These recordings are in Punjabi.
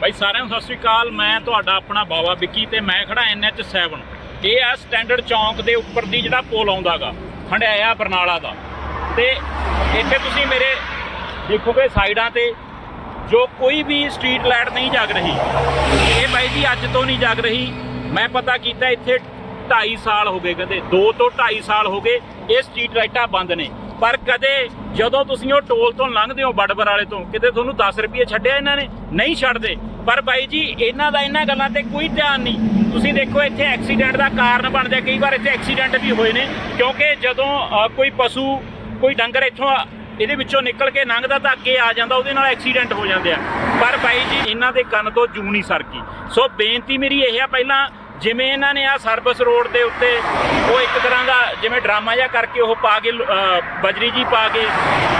ਭਾਈ ਸਾਰਿਆਂ ਨੂੰ ਸਤਿ ਸ੍ਰੀ ਅਕਾਲ। ਮੈਂ ਤੁਹਾਡਾ ਆਪਣਾ ਬਾਵਾ ਵਿੱਕੀ ਤੇ ਮੈਂ ਖੜਾ NH7 ਇਹ ਆ ਸਟੈਂਡਰਡ ਚੌਂਕ ਦੇ ਉੱਪਰ ਦੀ ਜਿਹੜਾ ਪੁਲ ਆਉਂਦਾਗਾ ਹੰਡਿਆਇਆ ਬਰਨਾਲਾ ਦਾ। ਤੇ ਇੱਥੇ ਤੁਸੀਂ ਮੇਰੇ ਦੇਖੋਗੇ ਸਾਈਡਾਂ ਤੇ, ਜੋ ਕੋਈ ਵੀ ਸਟਰੀਟ ਲਾਈਟ ਨਹੀਂ ਜਗ ਰਹੀ। ਇਹ ਬਾਈ ਜੀ ਅੱਜ ਤੋਂ ਨਹੀਂ ਜਗ ਰਹੀ। ਮੈਂ ਪਤਾ ਕੀਤਾ ਇੱਥੇ 2.5 ਸਾਲ ਹੋ ਗਏ ਕਹਿੰਦੇ 2 ਤੋਂ 2.5 ਸਾਲ ਹੋ ਗਏ, ਇਹ ਸਟਰੀਟ ਲਾਈਟਾਂ ਬੰਦ ਨੇ। ਪਰ ਕਦੇ ਜਦੋਂ ਤੁਸੀਂ ਉਹ ਟੋਲ ਤੋਂ ਲੰਘਦੇ ਹੋ ਬੜਬਰ ਵਾਲੇ ਤੋਂ, ਕਿਤੇ ਤੁਹਾਨੂੰ 10 ਰੁਪਏ ਛੱਡਿਆ ਇਹਨਾਂ ਨੇ? ਨਹੀਂ ਛੱਡਦੇ। ਪਰ ਬਾਈ ਜੀ, ਇਹਨਾਂ ਦਾ ਇਹਨਾਂ ਗੱਲਾਂ ਤੇ ਕੋਈ ਧਿਆਨ ਨਹੀਂ। ਤੁਸੀਂ ਦੇਖੋ, ਇੱਥੇ ਐਕਸੀਡੈਂਟ ਦਾ ਕਾਰਨ ਬਣਦਾ ਕਈ ਵਾਰ ਇੱਥੇ ਐਕਸੀਡੈਂਟ ਵੀ ਹੋਏ ਨੇ, ਕਿਉਂਕਿ ਜਦੋਂ ਕੋਈ ਪਸ਼ੂ, ਕੋਈ ਡੰਗਰ ਇੱਥੋਂ ਇਹਦੇ ਵਿੱਚੋਂ ਨਿਕਲ ਕੇ ਲੰਘਦਾ ਤਾਂ ਅੱਗੇ ਆ ਜਾਂਦਾ, ਉਹਦੇ ਨਾਲ ਐਕਸੀਡੈਂਟ ਹੋ ਜਾਂਦੇ ਆ। ਪਰ ਬਾਈ ਜੀ, ਇਹਨਾਂ ਦੇ ਕੰਨ ਤੋਂ ਜੂ ਨਹੀਂ ਸਰਕੀ। ਸੋ ਬੇਨਤੀ ਮੇਰੀ ਇਹ ਆ, ਪਹਿਲਾਂ ਜਿਵੇਂ ਇਹਨਾਂ ਨੇ ਆ ਸਰਵਿਸ ਰੋਡ ਦੇ ਉੱਤੇ ਉਹ ਇੱਕ ਤਰ੍ਹਾਂ ਦਾ ਜਿਵੇਂ ਡਰਾਮਾ ਜਿਹਾ ਕਰਕੇ ਉਹ ਪਾ ਕੇ ਬਜਰੀ ਜੀ ਪਾ ਕੇ,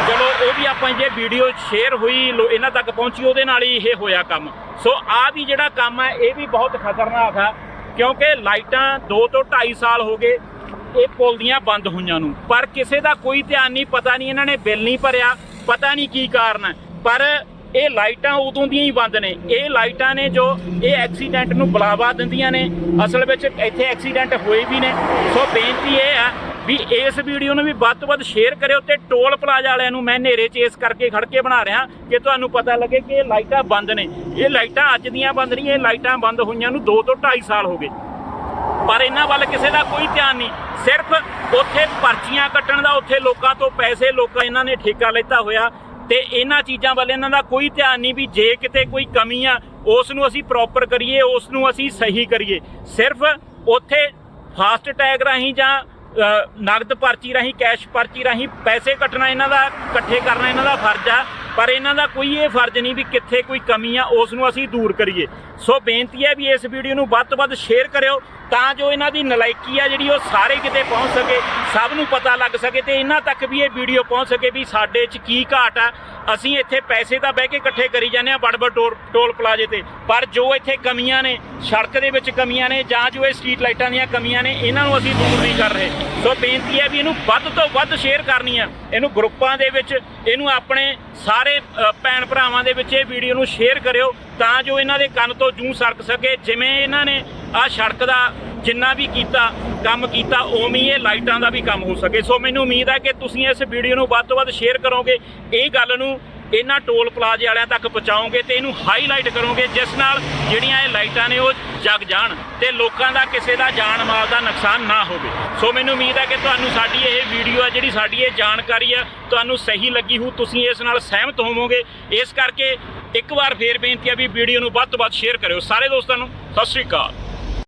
ਚਲੋ ਉਹ ਵੀ ਆਪਾਂ ਜੇ ਵੀਡੀਓ ਸ਼ੇਅਰ ਹੋਈ, ਲੋ- ਇਹਨਾਂ ਤੱਕ ਪਹੁੰਚੀ, ਉਹਦੇ ਨਾਲ ਹੀ ਇਹ ਹੋਇਆ ਕੰਮ। ਸੋ ਆ ਵੀ ਜਿਹੜਾ ਕੰਮ ਹੈ, ਇਹ ਵੀ ਬਹੁਤ ਖਤਰਨਾਕ ਆ, ਕਿਉਂਕਿ ਲਾਈਟਾਂ 2 ਤੋਂ 2.5 ਸਾਲ ਹੋ ਗਏ, ਇਹ ਪੁਲ ਦੀਆਂ ਬੰਦ ਹੋਈਆਂ ਨੂੰ। ਪਰ ਕਿਸੇ ਦਾ ਕੋਈ ਧਿਆਨ ਨਹੀਂ, ਪਤਾ ਨਹੀਂ ਇਹਨਾਂ ਨੇ ਬਿੱਲ ਨਹੀਂ ਭਰਿਆ, ਪਤਾ ਨਹੀਂ ਕੀ ਕਾਰਨ ਪਰ ਇਹ ਲਾਈਟਾਂ ਉਦੋਂ ਦੀਆਂ ਹੀ ਬੰਦ ਨੇ। ਇਹ ਲਾਈਟਾਂ ਨੇ ਜੋ ਇਹ ਐਕਸੀਡੈਂਟ ਨੂੰ ਬੁਲਾਵਾ ਦਿੰਦੀਆਂ ਨੇ। ਅਸਲ ਵਿੱਚ ਇੱਥੇ ਐਕਸੀਡੈਂਟ ਹੋਏ ਵੀ ਨੇ। ਸੋ ਬੇਨਤੀ ਇਹ ਆ ਵੀ ਇਸ ਵੀਡੀਓ ਨੂੰ ਵੀ ਵੱਧ ਤੋਂ ਵੱਧ ਸ਼ੇਅਰ ਕਰਿਓ ਤੇ ਟੋਲ ਪਲਾਜ਼ਾ ਵਾਲਿਆਂ ਨੂੰ ਮੈਂ ਹਨੇਰੇ 'ਚ ਇਸ ਕਰਕੇ ਖੜ ਕੇ ਬਣਾ ਰਿਹਾ ਕਿ ਤੁਹਾਨੂੰ ਪਤਾ ਲੱਗੇ ਕਿ ਇਹ ਲਾਈਟਾਂ ਬੰਦ ਨੇ। ਇਹ ਲਾਈਟਾਂ ਅੱਜ ਦੀਆਂ ਬੰਦ ਨਹੀਂ, ਇਹ ਲਾਈਟਾਂ ਬੰਦ ਹੋਈਆਂ ਨੂੰ 2 ਤੋਂ 2.5 ਸਾਲ ਹੋ ਗਏ। ਪਰ ਇਹਨਾਂ ਵੱਲ ਕਿਸੇ ਦਾ ਕੋਈ ਧਿਆਨ ਨਹੀਂ। ਸਿਰਫ ਉੱਥੇ ਪਰਚੀਆਂ ਕੱਟਣ ਦਾ, ਉੱਥੇ ਲੋਕਾਂ ਤੋਂ ਪੈਸੇ, ਲੋਕਾਂ ਇਹਨਾਂ ਨੇ ਠੇਕਾ ਲੈਤਾ ਹੋਇਆ। ਤੇ ਇਹਨਾਂ ਚੀਜ਼ਾਂ ਵੱਲ ਇਹਨਾਂ ਦਾ ਕੋਈ ਧਿਆਨ ਨਹੀਂ ਵੀ ਜੇ ਕਿਤੇ ਕੋਈ ਕਮੀ ਆ ਉਸ ਨੂੰ ਅਸੀਂ ਪ੍ਰੋਪਰ ਕਰੀਏ ਉਸ ਨੂੰ ਅਸੀਂ ਸਹੀ ਕਰੀਏ। ਸਿਰਫ ਉੱਥੇ ਫਾਸਟ ਟੈਗ ਰਾਹੀਂ ਜਾਂ ਅ, ਨਗਦ ਪਰਚੀ ਰਾਹੀਂ ਕੈਸ਼ ਪਰਚੀ ਰਾਹੀਂ ਪੈਸੇ ਕੱਟਣਾ ਇਹਨਾਂ ਦਾ ਇਕੱਠੇ ਕਰਨਾ ਇਹਨਾਂ ਦਾ ਫਰਜ਼ ਆ। ਪਰ ਇਹਨਾਂ ਦਾ ਕੋਈ ਇਹ ਫਰਜ਼ ਨਹੀਂ ਵੀ ਕਿੱਥੇ ਕੋਈ ਕਮੀ ਆ, ਉਸ ਨੂੰ ਅਸੀਂ ਦੂਰ ਕਰੀਏ। ਸੋ ਬੇਨਤੀ ਹੈ ਵੀ ਇਸ ਵੀਡੀਓ ਨੂੰ ਵੱਧ ਤੋਂ ਵੱਧ ਸ਼ੇਅਰ ਕਰਿਓ ਤਾਂ ਜੋ ਇਹਨਾਂ ਦੀ ਨਲਾਇਕੀ ਆ ਜਿਹੜੀ ਉਹ ਸਾਰੇ ਕਿਤੇ ਪਹੁੰਚ ਸਕੇ, ਸਭ ਨੂੰ ਪਤਾ ਲੱਗ ਸਕੇ ਤੇ ਇਹਨਾਂ ਤੱਕ ਵੀ ਇਹ ਵੀਡੀਓ ਪਹੁੰਚ ਸਕੇ ਵੀ ਸਾਡੇ 'ਚ ਕੀ ਘਾਟ ਆ। ਅਸੀਂ ਇੱਥੇ ਪੈਸੇ ਤਾਂ ਬਹਿ ਕੇ ਇਕੱਠੇ ਕਰੀ ਜਾਂਦੇ ਆ ਬੜਬੜ ਟੋਲ ਟੋਲ ਪਲਾਜ਼ੇ ਤੇ। ਪਰ ਜੋ ਇੱਥੇ ਕਮੀਆਂ ਨੇ, ਸੜਕ ਦੇ ਵਿੱਚ ਕਮੀਆਂ ਨੇ ਜਾਂ ਜੋ ਇਹ ਸਟਰੀਟ ਲਾਈਟਾਂ ਦੀਆਂ ਕਮੀਆਂ ਨੇ, ਇਹਨਾਂ ਨੂੰ ਅਸੀਂ ਦੂਰ ਨਹੀਂ ਕਰ ਰਹੇ। ਸੋ ਬੇਨਤੀ ਹੈ ਵੀ ਇਹਨੂੰ ਵੱਧ ਤੋਂ ਵੱਧ ਸ਼ੇਅਰ ਕਰਨੀ ਆ ਇਹਨੂੰ ਗਰੁੱਪਾਂ ਦੇ ਵਿੱਚ, ਇਹਨੂੰ ਆਪਣੇ ਸਾਰੇ ਭੈਣ ਭਰਾਵਾਂ ਦੇ ਵਿੱਚ ਇਹ ਵੀਡੀਓ ਨੂੰ ਸ਼ੇਅਰ ਕਰਿਓ ਤਾਂ ਜੋ ਇਹਨਾਂ ਦੇ ਕੰਨ ਤੋਂ ਜੂੰ ਸਰਕ ਸਕੇ। ਜਿਵੇਂ ਇਹਨਾਂ ਨੇ ਆ ਸੜਕ ਦਾ ਜਿੰਨਾ ਵੀ ਕੀਤਾ, ਕੰਮ ਕੀਤਾ, ਉਵੇਂ ਹੀ ਇਹ ਲਾਈਟਾਂ ਦਾ ਵੀ ਕੰਮ ਹੋ ਸਕੇ। ਸੋ ਮੈਨੂੰ ਉਮੀਦ ਹੈ ਕਿ ਤੁਸੀਂ ਇਸ ਵੀਡੀਓ ਨੂੰ ਵੱਧ ਤੋਂ ਵੱਧ ਸ਼ੇਅਰ ਕਰੋਗੇ। ਇਹ ਗੱਲ ਨੂੰ ਇਹਨਾਂ ਟੋਲ ਪਲਾਜ਼ੇ ਵਾਲਿਆਂ ਤੱਕ ਪਹੁੰਚਾਓਗੇ ਤੇ ਇਹਨੂੰ ਹਾਈਲਾਈਟ ਕਰੋਗੇ, ਜਿਸ ਨਾਲ ਜਿਹੜੀਆਂ ਇਹ ਲਾਈਟਾਂ ਨੇ ਉਹ ਜਗ ਜਾਣ ਤੇ ਲੋਕਾਂ ਦਾ ਕਿਸੇ ਦਾ ਜਾਨ ਮਾਲ ਦਾ ਨੁਕਸਾਨ ਨਾ ਹੋਵੇ। ਸੋ ਮੈਨੂੰ ਉਮੀਦ ਹੈ ਕਿ ਤੁਹਾਨੂੰ ਸਾਡੀ ਇਹ ਵੀਡੀਓ ਹੈ ਜਿਹੜੀ ਸਾਡੀ ਇਹ ਜਾਣਕਾਰੀ ਹੈ ਤੁਹਾਨੂੰ ਸਹੀ ਲੱਗੀ ਹੋ ਤੁਸੀਂ ਇਸ ਨਾਲ ਸਹਿਮਤ ਹੋਵੋਗੇ। ਇਸ ਕਰਕੇ ਇੱਕ ਵਾਰ ਫੇਰ ਬੇਨਤੀ ਆ ਵੀ ਵੀਡੀਓ ਨੂੰ ਵੱਧ ਤੋਂ ਵੱਧ ਸ਼ੇਅਰ ਕਰਿਓ। ਸਾਰੇ ਦੋਸਤਾਂ ਨੂੰ, ਸਤਿ ਸ਼੍ਰੀ ਅਕਾਲ।